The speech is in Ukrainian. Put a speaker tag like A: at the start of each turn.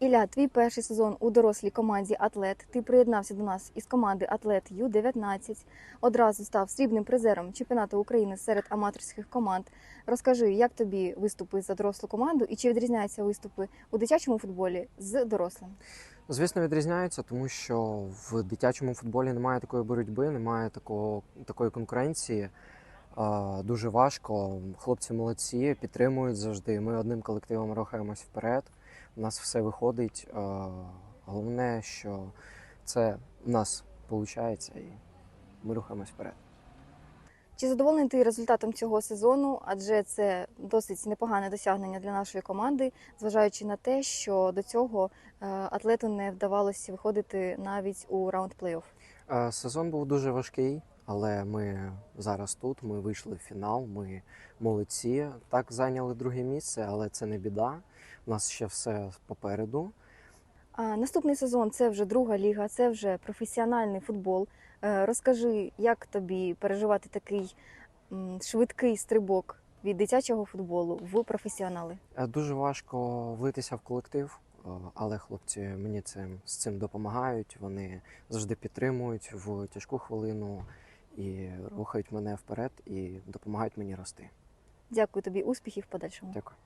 A: Ілля, твій перший сезон у дорослій команді Атлет. Ти приєднався до нас із команди Атлет Ю-19. Одразу став срібним призером чемпіонату України серед аматорських команд. Розкажи, як тобі виступи за дорослу команду і чи відрізняються виступи у дитячому футболі з дорослим?
B: Звісно, відрізняються, тому що в дитячому футболі немає такої боротьби, немає такого, такої конкуренції. Дуже важко. Хлопці молодці, підтримують завжди. Ми одним колективом рухаємось вперед. У нас все виходить. Головне, що це в нас виходить, і ми рухаємось вперед.
A: Чи задоволений ти результатом цього сезону? Адже це досить непогане досягнення для нашої команди, зважаючи на те, що до цього е, атлету не вдавалося виходити навіть у раунд плей-офф.
B: Е, Сезон був дуже важкий, але ми зараз тут. Ми вийшли в фінал. Ми молодці. Так зайняли друге місце, але це не біда. У нас ще все попереду.
A: А наступний сезон це вже друга ліга, це вже професіональний футбол. Е, Розкажи, як тобі переживати такий швидкий стрибок від дитячого футболу в професіонали?
B: Е, Дуже важко влитися в колектив, е, але хлопці мені цим з цим допомагають. Вони завжди підтримують в тяжку хвилину і рухають мене вперед і допомагають мені рости.
A: Дякую тобі, успіхів в подальшому.
B: Дякую.